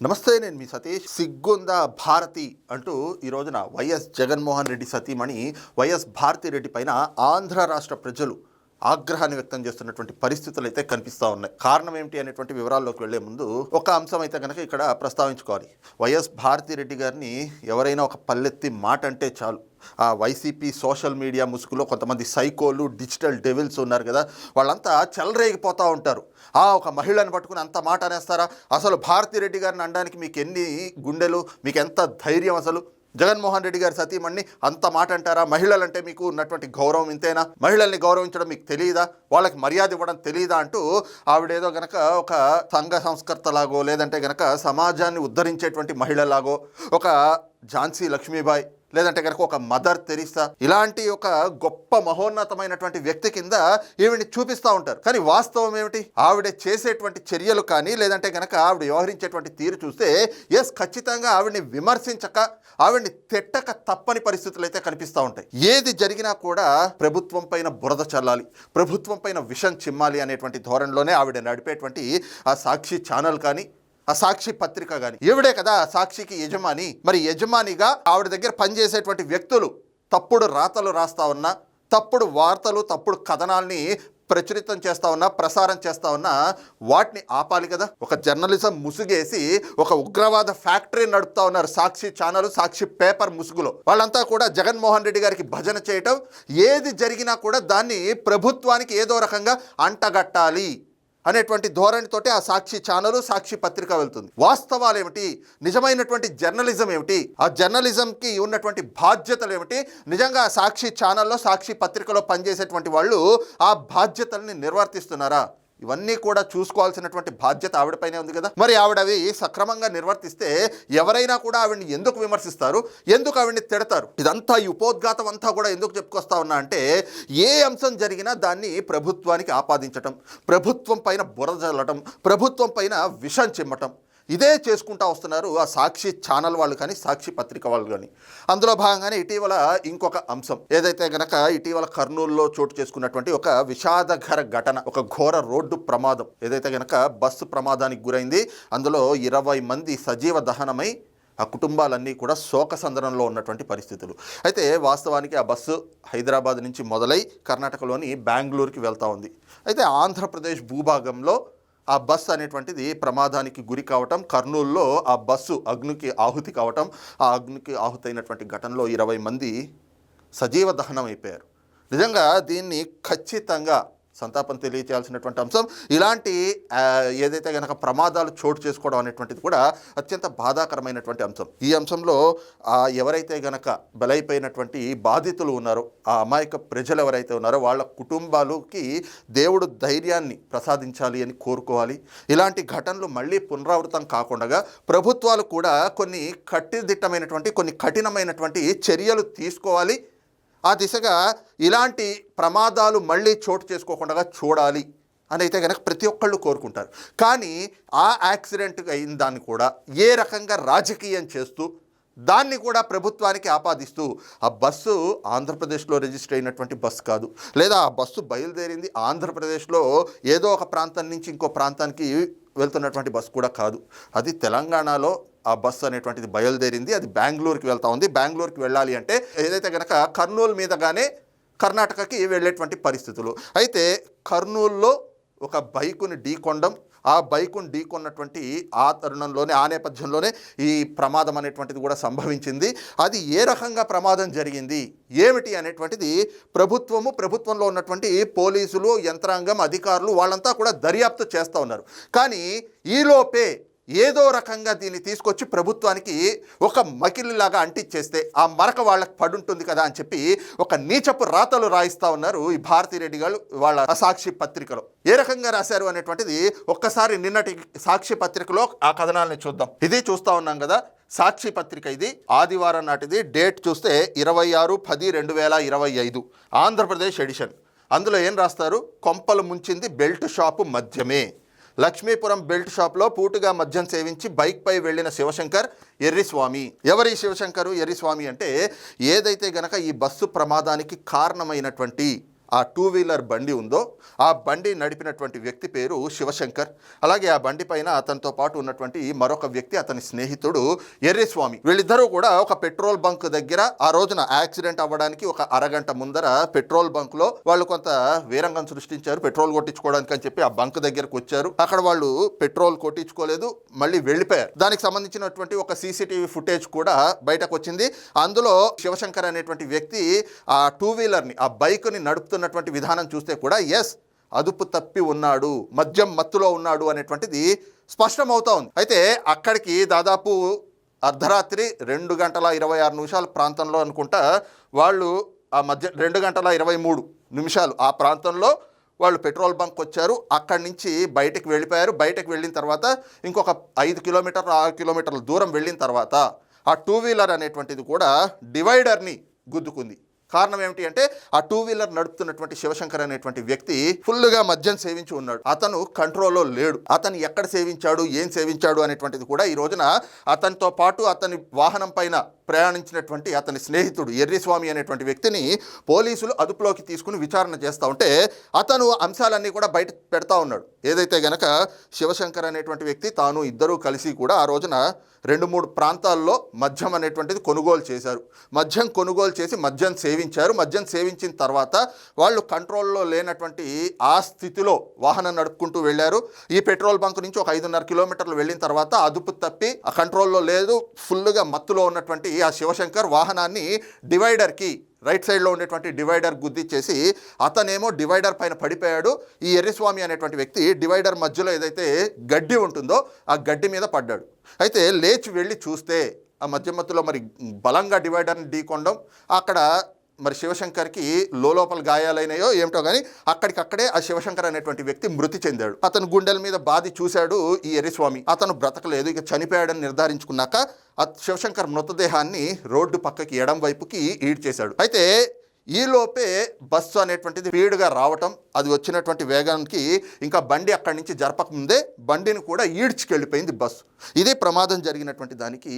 నమస్తే నేను మీ సతీష్. సిగ్గుందా భారతి అంటూ ఈ రోజున వైఎస్ జగన్మోహన్ రెడ్డి సతీమణి వైఎస్ భారతిరెడ్డి పైన ఆంధ్ర రాష్ట్ర ప్రజలు ఆగ్రహాన్ని వ్యక్తం చేస్తున్నటువంటి పరిస్థితులు అయితే కనిపిస్తూ ఉన్నాయి. కారణం ఏమిటి అనేటువంటి వివరాల్లోకి వెళ్ళే ముందు ఒక అంశం అయితే కనుక ఇక్కడ ప్రస్తావించుకోవాలి. వైఎస్ భారతి రెడ్డి గారిని ఎవరైనా ఒక పల్లెత్తి మాట అంటే చాలు. ఆ వైసీపీ సోషల్ మీడియా ముసుగులో కొంతమంది సైకోలు డిజిటల్ డెవిల్స్ ఉన్నారు కదా వాళ్ళంతా చెలరేగిపోతూ ఉంటారు. ఆ ఒక మహిళను పట్టుకుని అంత మాట అనేస్తారా? అసలు భారతిరెడ్డి గారిని అనడానికి మీకు ఎన్ని గుండెలు? మీకు ఎంత ధైర్యం అసలు? జగన్మోహన్ రెడ్డి గారి సతీమణ్ణి అంత మాట అంటారా? మహిళలంటే మీకు ఉన్నటువంటి గౌరవం ఇంతేనా? మహిళల్ని గౌరవించడం మీకు తెలియదా వాళ్ళకి మర్యాద ఇవ్వడం తెలియదా అంటూ ఆవిడేదో గనక ఒక సంఘ సంస్కర్తలాగో లేదంటే గనక సమాజాన్ని ఉద్ధరించేటువంటి మహిళలాగో ఒక ఝాన్సీ లక్ష్మీబాయి లేదంటే కనుక ఒక మదర్ తెరిసా ఇలాంటి ఒక గొప్ప మహోన్నతమైనటువంటి వ్యక్తి కింద ఈవిడిని చూపిస్తూ ఉంటారు. కానీ వాస్తవం ఏమిటి? ఆవిడ చేసేటువంటి చర్యలు కానీ లేదంటే కనుక ఆవిడ వ్యవహరించేటువంటి తీరు చూస్తే ఎస్ ఖచ్చితంగా ఆవిడ్ని విమర్శించక ఆవిడ్ని తిట్టక తప్పని పరిస్థితులు అయితే కనిపిస్తూ ఉంటాయి. ఏది జరిగినా కూడా ప్రభుత్వం పైన బురద చల్లాలి ప్రభుత్వం పైన విషం చిమ్మాలి అనేటువంటి ధోరణిలోనే ఆవిడ నడిపేటువంటి ఆ సాక్షి ఛానల్ కానీ ఆ సాక్షి పత్రిక కానీ ఈవిడే కదా ఆ సాక్షికి యజమాని. మరి యజమానిగా ఆవిడ దగ్గర పనిచేసేటువంటి వ్యక్తులు తప్పుడు రాతలు రాస్తా ఉన్నా తప్పుడు వార్తలు తప్పుడు కథనాల్ని ప్రచురితం చేస్తా ఉన్నా ప్రసారం చేస్తా ఉన్నా వాటిని ఆపాలి కదా. ఒక జర్నలిజం ముసుగేసి ఒక ఉగ్రవాద ఫ్యాక్టరీ నడుపుతా ఉన్నారు సాక్షి ఛానల్ సాక్షి పేపర్ ముసుగులో. వాళ్ళంతా కూడా జగన్మోహన్ రెడ్డి గారికి భజన చేయటం ఏది జరిగినా కూడా దాన్ని ప్రభుత్వానికి ఏదో రకంగా అంటగట్టాలి. అనేటువంటి ధోరణితోటి ఆ సాక్షి ఛానల్ సాక్షి పత్రిక వెళ్తుంది. వాస్తవాలు ఏమిటి? నిజమైనటువంటి జర్నలిజం ఏమిటి? ఆ జర్నలిజంకి ఉన్నటువంటి బాధ్యతలు ఏమిటి? నిజంగా సాక్షి ఛానల్లో సాక్షి పత్రికలో పనిచేసేటువంటి వాళ్ళు ఆ బాధ్యతల్ని నిర్వర్తిస్తున్నారా? ఇవన్నీ కూడా చూసుకోవాల్సినటువంటి బాధ్యత ఆవిడపైనే ఉంది కదా. మరి ఆవిడ అవి సక్రమంగా నిర్వర్తిస్తే ఎవరైనా కూడా ఆవిడని ఎందుకు విమర్శిస్తారు? ఎందుకు ఆవిడని తిడతారు? ఇదంతా ఈ ఉపోద్ఘాతం అంతా కూడా ఎందుకు చెప్పుకొస్తా ఉన్నా అంటే ఏ అంశం జరిగినా దాన్ని ప్రభుత్వానికి ఆపాదించటం ప్రభుత్వం పైన బురద జల్లటం ప్రభుత్వం పైన విషం చిమ్మటం. ఇదే చేసుకుంటా వస్తున్నారు ఆ సాక్షి ఛానల్ వాళ్ళు కానీ సాక్షి పత్రిక వాళ్ళు కానీ. అందులో భాగంగానే ఇటీవల ఇంకొక అంశం. ఏదైతే గనక ఇటీవల కర్నూలులో చోటు చేసుకున్నటువంటి ఒక విషాదకర ఘటన ఒక ఘోర రోడ్డు ప్రమాదం ఏదైతే గనక బస్సు ప్రమాదానికి గురైంది అందులో ఇరవై మంది సజీవ దహనమై ఆ కుటుంబాలన్నీ కూడా శోకసందరంలో ఉన్నటువంటి పరిస్థితులు. అయితే వాస్తవానికి ఆ బస్సు హైదరాబాద్ నుంచి మొదలై కర్ణాటకలోని బెంగళూరుకి వెళ్తూ ఉంది. అయితే ఆంధ్రప్రదేశ్ భూభాగంలో ఆ బస్సు అనేటువంటిది ప్రమాదానికి గురి కావటం కర్నూలులో ఆ బస్సు అగ్నికి ఆహుతి కావటం ఆ అగ్నికి ఆహుతైనటువంటి ఘటనలో ఇరవై మంది సజీవ దహనం అయిపోయారు. నిజంగా దీన్ని ఖచ్చితంగా సంతాపం తెలియచేయాల్సినటువంటి అంశం. ఇలాంటి ఏదైతే కనుక ప్రమాదాలు చోటు చేసుకోవడం అనేటువంటిది కూడా అత్యంత బాధాకరమైనటువంటి అంశం. ఈ అంశంలో ఎవరైతే గనక బలైపోయినటువంటి బాధితులు ఉన్నారో ఆ అమాయక ప్రజలు ఎవరైతే ఉన్నారో వాళ్ళ కుటుంబాలకి దేవుడు ధైర్యాన్ని ప్రసాదించాలి అని కోరుకోవాలి. ఇలాంటి ఘటనలు మళ్ళీ పునరావృతం కాకుండా ప్రభుత్వాలు కూడా కొన్ని కట్టిదిట్టమైనటువంటి కొన్ని కఠినమైనటువంటి చర్యలు తీసుకోవాలి. ఆ దిశగా ఇలాంటి ప్రమాదాలు మళ్ళీ చోటు చేసుకోకుండా చూడాలి అని అయితే కనుక ప్రతి ఒక్కళ్ళు కోరుకుంటారు. కానీ ఆ యాక్సిడెంట్ అయిన దాన్ని కూడా ఏ రకంగా రాజకీయం చేస్తూ దాన్ని కూడా ప్రభుత్వానికి ఆపాదిస్తూ ఆ బస్సు ఆంధ్రప్రదేశ్లో రిజిస్టర్ అయినటువంటి బస్సు కాదు. లేదా ఆ బస్సు బయలుదేరింది ఆంధ్రప్రదేశ్లో ఏదో ఒక ప్రాంతం నుంచి ఇంకో ప్రాంతానికి వెళ్తున్నటువంటి బస్సు కూడా కాదు. అది తెలంగాణలో ఆ బస్సు అనేటువంటిది బయలుదేరింది. అది బెంగళూరుకి వెళ్తా ఉంది. బెంగళూరుకి వెళ్ళాలి అంటే ఏదైతే కనుక కర్నూలు మీదగానే కర్ణాటకకి వెళ్ళేటువంటి పరిస్థితులు. అయితే కర్నూలులో ఒక బైకుని ఢీకొండం ఆ బైకును ఢీకొన్నటువంటి ఆ తరుణంలోనే ఆ నేపథ్యంలోనే ఈ ప్రమాదం అనేటువంటిది కూడా సంభవించింది. అది ఏ రకంగా ప్రమాదం జరిగింది? ఏమిటి అనేటువంటిది ప్రభుత్వము ప్రభుత్వంలో ఉన్నటువంటి పోలీసులు యంత్రాంగం అధికారులు వాళ్ళంతా కూడా దర్యాప్తు చేస్తూ ఉన్నారు. కానీ ఈలోపే ఏదో రకంగా దీన్ని తీసుకొచ్చి ప్రభుత్వానికి ఒక మకిలిలాగా అంటిచ్చేస్తే ఆ మరక వాళ్ళకి పడుంటుంది కదా అని చెప్పి ఒక నీచపు రాతలు రాయిస్తూ ఉన్నారు ఈ భారతీరెడ్డి గారు వాళ్ళ సాక్షి పత్రికలో. ఏ రకంగా రాశారు అనేటువంటిది ఒక్కసారి నిన్నటి సాక్షి పత్రికలో ఆ కథనాలని చూద్దాం. ఇది చూస్తా ఉన్నాం కదా సాక్షి పత్రిక ఇది. ఆదివారం నాటిది డేట్ చూస్తే ఇరవై ఆరు పది రెండు వేల ఇరవై ఐదు ఆంధ్రప్రదేశ్ ఎడిషన్. అందులో ఏం రాస్తారు? కొంపలు ముంచింది బెల్ట్ షాపు మధ్యమే. లక్ష్మీపురం బెల్ట్ షాప్లో పూటుగా మద్యం సేవించి బైక్పై వెళ్ళిన శివశంకర్ ఎర్రిస్వామి. ఎవరి శివశంకరు ఎర్రిస్వామి అంటే ఏదైతే గనక ఈ బస్సు ప్రమాదానికి కారణమైనటువంటి ఆ టూ వీలర్ బండి ఉందో ఆ బండి నడిపినటువంటి వ్యక్తి పేరు శివశంకర్. అలాగే ఆ బండి పైన అతనితో పాటు ఉన్నటువంటి మరొక వ్యక్తి అతని స్నేహితుడు ఎర్రిస్వామి. వీళ్ళిద్దరూ కూడా ఒక పెట్రోల్ బంక్ దగ్గర ఆ రోజున యాక్సిడెంట్ అవ్వడానికి ఒక అరగంట ముందర పెట్రోల్ బంక్లో వాళ్ళు కొంత వీరంగం సృష్టించారు పెట్రోల్ కొట్టించుకోవడానికి అని చెప్పి ఆ బంక్ దగ్గరకు వచ్చారు. అక్కడ వాళ్ళు పెట్రోల్ కొట్టించుకోలేదు మళ్ళీ వెళ్ళిపోయారు. దానికి సంబంధించినటువంటి ఒక సీసీటీవీ ఫుటేజ్ కూడా బయటకు వచ్చింది. అందులో శివశంకర్ అనేటువంటి వ్యక్తి ఆ టూ వీలర్ని ఆ బైక్ని నడుపుతున్నటువంటి విధానం చూస్తే కూడా ఎస్ అదుపు తప్పి ఉన్నాడు మద్యం మత్తులో ఉన్నాడు అనేటువంటిది స్పష్టమవుతా ఉంది. అయితే అక్కడికి దాదాపు అర్ధరాత్రి రెండు గంటల ఇరవై ఆరు నిమిషాల ప్రాంతంలో అనుకుంటా వాళ్ళు ఆ మధ్య రెండు గంటల ఇరవై మూడు నిమిషాలు ఆ ప్రాంతంలో వాళ్ళు పెట్రోల్ బంక్ వచ్చారు. అక్కడి నుంచి బయటకు వెళ్ళిపోయారు. బయటకు వెళ్ళిన తర్వాత ఇంకొక ఐదు కిలోమీటర్లు ఆరు కిలోమీటర్ల దూరం వెళ్ళిన తర్వాత ఆ టూ వీలర్ అనేటువంటిది కూడా డివైడర్ని గుద్దుకుంది. కారణం ఏమిటి అంటే ఆ టూ వీలర్ నడుపుతున్నటువంటి శివశంకర్ అనేటువంటి వ్యక్తి ఫుల్గా మద్యం సేవించి ఉన్నాడు. అతను కంట్రోల్లో లేడు. అతను ఎక్కడ సేవించాడు? ఏం సేవించాడు? అనేటువంటిది కూడా ఈ రోజున అతనితో పాటు అతని వాహనం పైన ప్రయాణించినటువంటి అతని స్నేహితుడు ఎర్రిస్వామి అనేటువంటి వ్యక్తిని పోలీసులు అదుపులోకి తీసుకుని విచారణ చేస్తూ ఉంటే అతను అంశాలన్నీ కూడా బయట పెడతా ఉన్నాడు. ఏదైతే గనక శివశంకర్ అనేటువంటి వ్యక్తి తాను ఇద్దరూ కలిసి కూడా ఆ రోజున రెండు మూడు ప్రాంతాల్లో మద్యం అనేటువంటిది కొనుగోలు చేశారు. మద్యం కొనుగోలు చేసి మద్యం సేవించారు. మద్యం సేవించిన తర్వాత వాళ్ళు కంట్రోల్లో లేనటువంటి ఆ స్థితిలో వాహనం నడుపుకుంటూ వెళ్ళారు. ఈ పెట్రోల్ బంక్ నుంచి ఒక ఐదున్నర కిలోమీటర్లు వెళ్ళిన తర్వాత అదుపు తప్పి ఆ కంట్రోల్లో లేదు. ఫుల్గా మత్తులో ఉన్నటువంటి ఆ శివశంకర్ వాహనాన్ని డివైడర్కి రైట్ సైడ్లో ఉండేటువంటి డివైడర్ గుద్ది చేసి అతనేమో డివైడర్ పైన పడిపోయాడు. ఈ ఎర్రిస్వామి అనేటువంటి వ్యక్తి డివైడర్ మధ్యలో ఏదైతే గడ్డి ఉంటుందో ఆ గడ్డి మీద పడ్డాడు. అయితే లేచి వెళ్ళి చూస్తే ఆ మధ్య మధ్యలో మరి బలంగా డివైడర్ని ఢీకొనడం అక్కడ మరి శివశంకర్కి లోపల గాయాలైనాయో ఏమిటో కానీ అక్కడికక్కడే ఆ శివశంకర్ అనేటువంటి వ్యక్తి మృతి చెందాడు. అతను గుండెల మీద బాధి చూశాడు ఈ ఎరిస్వామి అతను బ్రతకలేదు ఇక చనిపోయాడని నిర్ధారించుకున్నాక ఆ శివశంకర్ మృతదేహాన్ని రోడ్డు పక్కకి ఎడం వైపుకి ఈడ్చేశాడు. అయితే ఈలోపే బస్సు అనేటువంటిది స్పీడ్గా రావటం అది వచ్చినటువంటి వేగానికి ఇంకా బండి అక్కడి నుంచి జరపకముందే బండిని కూడా ఈడ్చుకెళ్ళిపోయింది బస్సు. ఇదే ప్రమాదం జరిగినటువంటి దానికి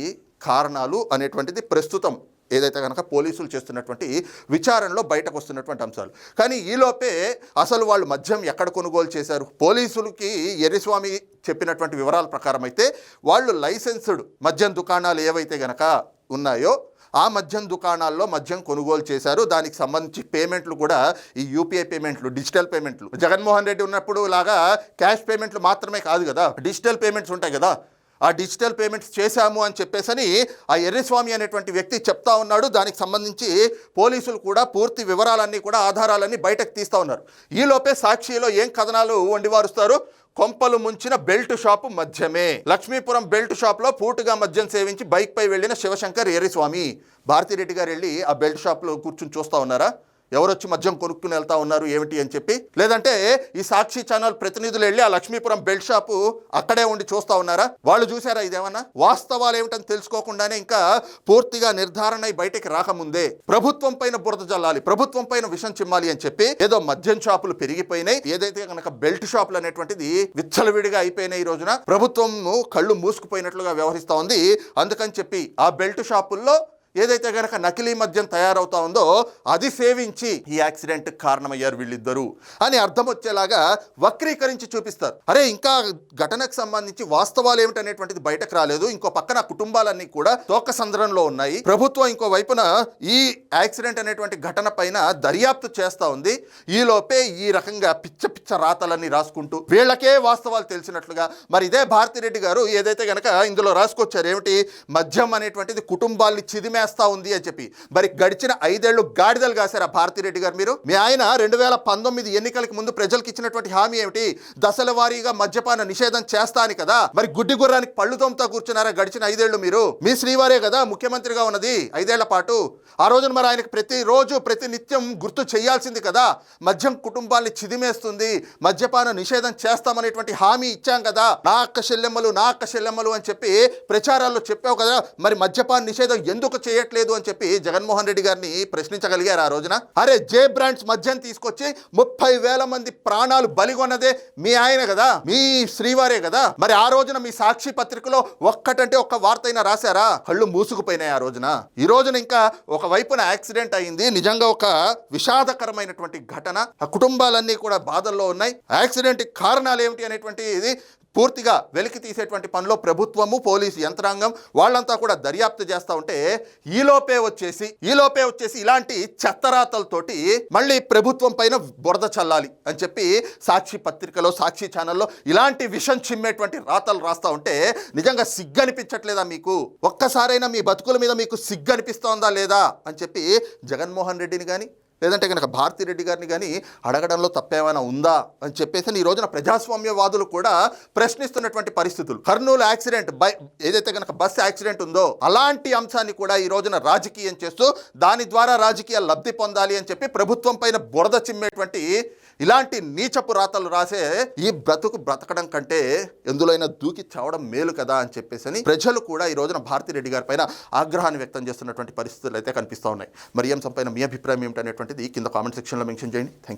కారణాలు అనేటువంటిది ప్రస్తుతం ఏదైతే కనుక పోలీసులు చేస్తున్నటువంటి విచారణలో బయటకు వస్తున్నటువంటి అంశాలు. కానీ ఈలోపే అసలు వాళ్ళు మద్యం ఎక్కడ కొనుగోలు చేశారు? పోలీసులకి ఎర్రిస్వామి చెప్పినటువంటి వివరాల ప్రకారం అయితే వాళ్ళు లైసెన్స్డ్ మద్యం దుకాణాలు ఏవైతే గనక ఉన్నాయో ఆ మద్యం దుకాణాల్లో మద్యం కొనుగోలు చేశారు. దానికి సంబంధించి పేమెంట్లు కూడా ఈ యూపీఐ పేమెంట్లు డిజిటల్ పేమెంట్లు. జగన్మోహన్ రెడ్డి ఉన్నప్పుడు లాగా క్యాష్ పేమెంట్లు మాత్రమే కాదు కదా. డిజిటల్ పేమెంట్స్ ఉంటాయి కదా. ఆ డిజిటల్ పేమెంట్స్ చేశాము అని చెప్పేసని ఆ ఎర్రస్వామి అనేటువంటి వ్యక్తి చెప్తా ఉన్నాడు. దానికి సంబంధించి పోలీసులు కూడా పూర్తి వివరాలన్నీ కూడా ఆధారాలన్నీ బయటకు తీస్తూ ఉన్నారు. ఈలోపే సాక్షిలో ఏం కథనాలు వండివారుస్తారు? కొంపలు ముంచిన బెల్ట్ షాపు మద్యమే లక్ష్మీపురం బెల్ట్ షాప్లో పూటుగా మద్యం సేవించి బైక్పై వెళ్ళిన శివశంకర్ ఎర్రిస్వామి. భారతిరెడ్డి గారు వెళ్ళి ఆ బెల్ట్ షాప్లో కూర్చుని చూస్తూ ఉన్నారా? ఎవరొచ్చి మద్యం కొనుక్కుని వెళ్తా ఉన్నారు ఏమిటి అని చెప్పి? లేదంటే ఈ సాక్షి ఛానల్ ప్రతినిధులు వెళ్ళి ఆ లక్ష్మీపురం బెల్ట్ షాపు అక్కడే ఉండి చూస్తా ఉన్నారా? వాళ్ళు చూసారా ఇదేమన్నా? వాస్తవాలు ఏమిటని తెలుసుకోకుండానే ఇంకా పూర్తిగా నిర్ధారణ అయి బయటికి రాకముందే ప్రభుత్వం పైన బురద జల్లాలి ప్రభుత్వం పైన విషం చిమ్మాలి అని చెప్పి ఏదో మద్యం షాపులు పెరిగిపోయినాయి. ఏదైతే కనుక బెల్ట్ షాపులు అనేటువంటిది విచ్చలవిడిగా అయిపోయినాయి ఈ రోజున ప్రభుత్వం కళ్ళు మూసుకుపోయినట్లుగా వ్యవహరిస్తా ఉంది. అందుకని చెప్పి ఆ బెల్ట్ షాపుల్లో ఏదైతే గనక నకిలీ మద్యం తయారవుతా ఉందో అది సేవించి ఈ యాక్సిడెంట్ కారణమయ్యారు వీళ్ళిద్దరూ అని అర్థం వచ్చేలాగా వక్రీకరించి చూపిస్తారు. అరే ఇంకా ఘటనకు సంబంధించి వాస్తవాలు ఏమిటనేటువంటిది బయటకు రాలేదు. ఇంకో పక్కన కుటుంబాలన్నీ కూడా తోక సంద్రంలో ఉన్నాయి. ప్రభుత్వం ఇంకో వైపున ఈ యాక్సిడెంట్ అనేటువంటి ఘటన పైన దర్యాప్తు చేస్తా ఉంది. ఈ లోపే ఈ రకంగా పిచ్చ పిచ్చ రాతలన్నీ రాసుకుంటూ వీళ్ళకే వాస్తవాలు తెలిసినట్లుగా మరి ఇదే భారతిరెడ్డి గారు ఏదైతే గనక ఇందులో రాసుకొచ్చారు ఏమిటి? మద్యం అనేటువంటిది కుటుంబాల్ని చిదిమేస్తా ఉంది అని చెప్పి. మరి గడిచిన ఐదేళ్ళు గాడిదలు కాశారు ఆ భారతిరెడ్డి గారు మీరు? మీ ఆయన రెండు వేల పంతొమ్మిది ఎన్నికలకు ముందు ప్రజలకు ఇచ్చినటువంటి హామీ ఏమిటి? దశల వారీగా మద్యపాన నిషేధం చేస్తా అని కదా. మరి గుడ్డి గుర్రానికి పళ్ళు తోముతా కూర్చున్నారా గడిచిన ఐదేళ్ళు మీరు? మీ శ్రీవారే కదా ముఖ్యమంత్రిగా ఉన్నది ఐదేళ్ళ పాటు. ఆ రోజున మరి ఆయనకు ప్రతిరోజు ప్రతి నిత్యం గుర్తు చేయాల్సింది కదా. మద్యం కుటుంబాన్ని చిదిమేస్తుంది. మద్యపాన నిషేధం చేస్తామనేటువంటి హామీ ఇచ్చాం కదా. నా అక్క చెల్లెమ్మలు నా అక్క చెల్లెమ్మలు అని చెప్పి ప్రచారాల్లో చెప్పావు కదా. మరి మద్యపాన నిషేధం ఎందుకు చేయట్లేదు అని చెప్పి జగన్మోహన్ రెడ్డి గారిని ప్రశ్నించగలిగారు ఆ రోజున. అరే జే బ్రాండ్స్ మద్యం తీసుకొచ్చి ముప్పై వేల మంది ప్రాణాలు బలిగొన్నదే మీ ఆయన కదా మీ శ్రీవారే కదా. మరి ఆ రోజున మీ సాక్షి పత్రికలో ఒక్కటంటే ఒక్క వార్త అయినా రాశారా? కళ్ళు మూసుకుపోయినాయి ఆ రోజున. ఈ రోజున ఇంకా ఒక వైపున యాక్సిడెంట్ అయింది నిజంగా ఒక విషాదకరమైనటువంటి ఘటన. ఆ కుటుంబాలన్నీ కూడా బాధల్లో ఉన్నాయి. యాక్సిడెంట్ కారణాలు ఏమిటి అనేటువంటి ఇది పూర్తిగా వెలికి తీసేటువంటి పనిలో ప్రభుత్వము పోలీసు యంత్రాంగం వాళ్ళంతా కూడా దర్యాప్తు చేస్తూ ఉంటే ఈలోపే వచ్చేసి ఈలోపే వచ్చేసి ఇలాంటి చెత్తరాతలతోటి మళ్ళీ ప్రభుత్వం పైన బురద చల్లాలి అని చెప్పి సాక్షి పత్రికలో సాక్షి ఛానల్లో ఇలాంటి విషం చిమ్మేటువంటి రాతలు రాస్తా ఉంటే నిజంగా సిగ్గు అనిపించట్లేదా మీకు? ఒక్కసారైనా మీ బతుకుల మీద మీకు సిగ్గు అనిపిస్తోందా లేదా? అని చెప్పి జగన్మోహన్ రెడ్డిని కానీ లేదంటే కనుక భారతిరెడ్డి గారిని కానీ అడగడంలో తప్పేమైనా ఉందా అని చెప్పేసి ఈ రోజున ప్రజాస్వామ్యవాదులు కూడా ప్రశ్నిస్తున్నటువంటి పరిస్థితులు. కర్నూలు యాక్సిడెంట్ బై ఏదైతే కనుక బస్ యాక్సిడెంట్ ఉందో అలాంటి అంశాన్ని కూడా ఈ రోజున రాజకీయం చేస్తూ దాని ద్వారా రాజకీయ లబ్ధి పొందాలి అని చెప్పి ప్రభుత్వం పైన బురద చిమ్మేటువంటి ఇలాంటి నీచపు రాతలు రాసే ఈ బ్రతుకు బ్రతకడం కంటే ఎందులోనైనా దూకి చావడం మేలు కదా అని చెప్పేసి ప్రజలు కూడా ఈ రోజున భారతిరెడ్డి గారి పైన ఆగ్రహాన్ని వ్యక్తం చేస్తున్నటువంటి పరిస్థితులు అయితే కనిపిస్తూ ఉన్నాయి. మరి ఈ అంశం పైన మీ అభిప్రాయం ఏమిటనేటువంటిది కింద కామెంట్ సెక్షన్లో మెన్షన్ చేయండి. థ్యాంక్